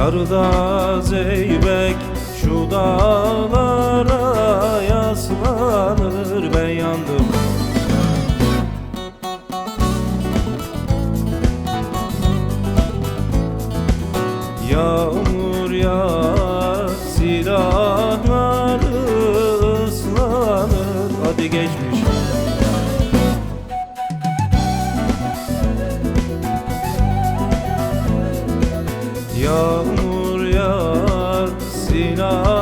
Sarıda zeybek şu dağlara yaslanır ben yandım. Yağmur yağar silahlar ıslanır. Hadi geçmiş Yağmur yağar silahlar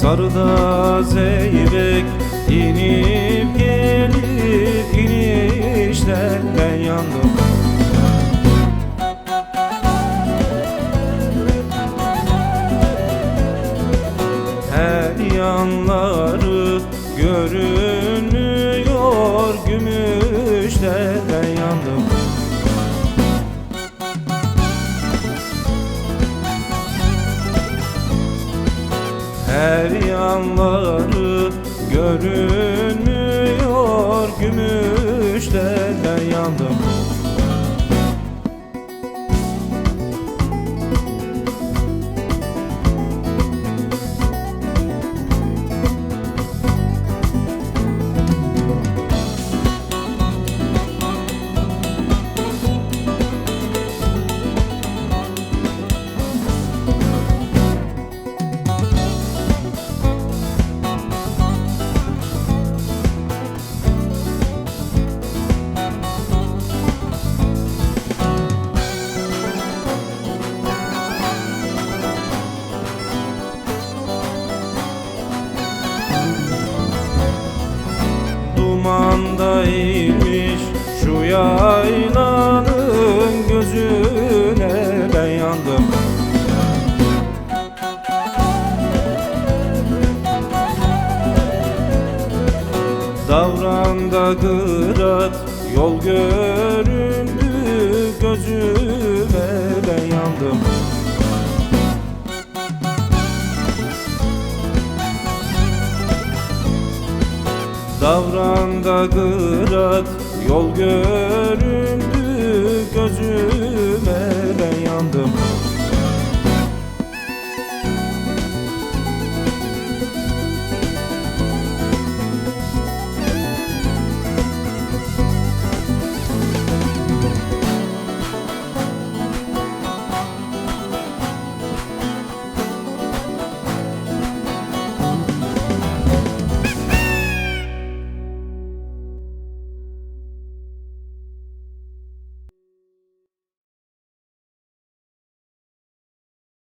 Sarıda zeybek inip gelip inişten ben yandım. Her yanları görünüyor gümüşten Her yanları görünmüyor gümüşten ben yandım Eğilmiş şu yaylanın gözüne ben yandım. Davranda kırat yol göründü gözüme ben yandım Davranda kırat yol göründü